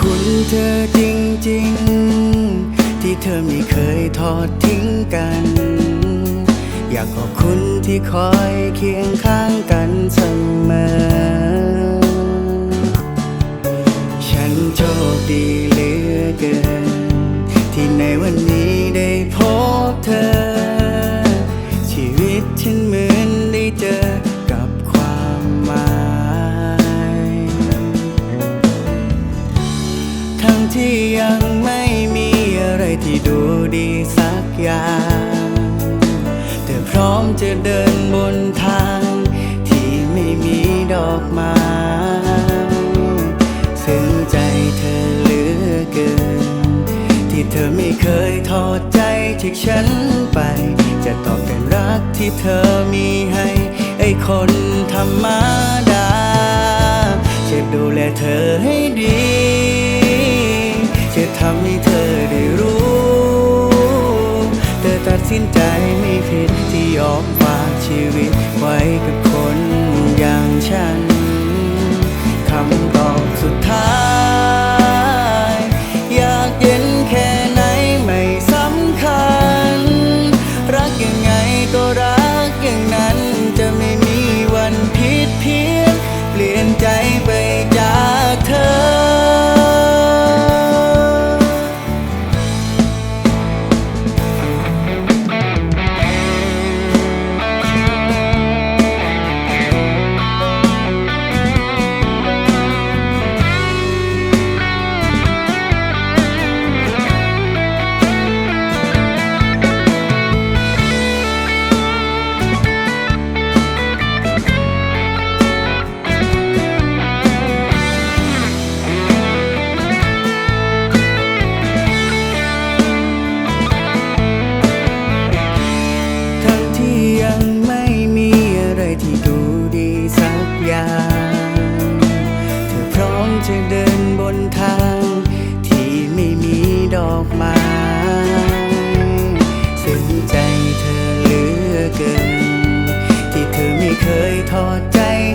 คุณเธอจริงๆ ที่เธอไม่เคยทอดทิ้งกัน อยากขอบคุณที่คอยเคียงข้างกันเสมอ ฉันโชคดีเหลือเกิน ที่ในวันนี้ได้พบเธอ ที่ยังไม่มีอะไรที่ดูดีสักอย่างเธอพร้อมจะเดินบนทางที่ไม่มีดอกไม้ซึ้งใจเธอเหลือเกิน ที่เธอไม่เคยทอดใจจากฉันไป จะตอบแทนรักที่เธอมีให้ ไอ้คนธรรมาจะ สินใจไม่ผิดที่ยอมฝากชีวิตไว้กับคนอย่างฉันคำตอบสุดท้าย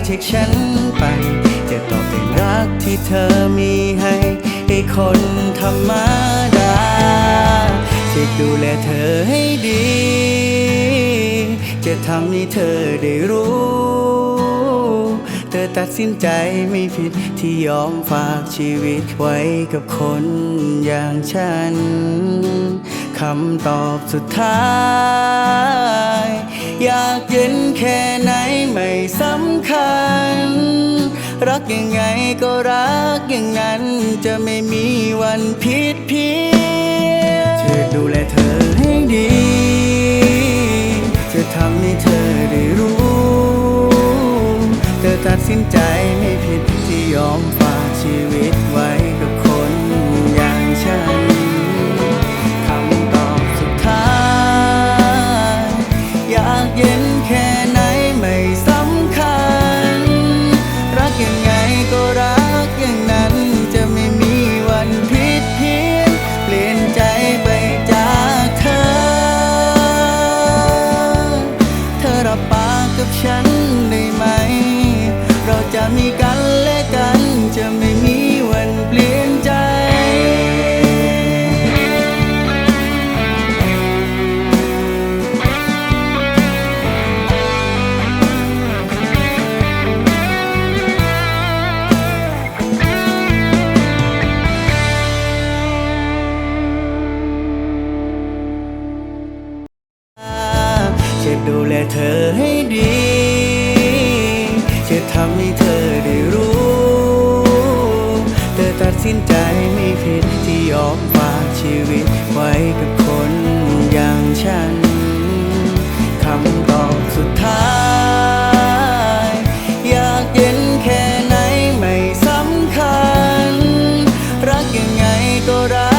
จจากฉันไป จะตอบแทนรักที่เธอมีให้ไอ้คนธรรมดาจะดูแลเธอให้ดี จะทำให้เธอได้รู้ เธอตัดสินใจไม่ผิดที่ยอมฝากชีวิตไว้กับคนอย่างฉันคำตอบสุดท้าย อยากเย็นแค่ไหนไม่สำคัญ รักยังไงก็รักอย่างนั้น จะไม่มีวันผิดเพี้ยนจะดูแลเธอให้ดี ทำให้เธอได้รู้ เธอตัดสินใจไม่ผิดที่ยอมฝากชีวิตไว้กับคนอย่างฉันคำตอบสุดท้าย อยากเย็นแค่ไหนไม่สำคัญ รักยังไงก็รัก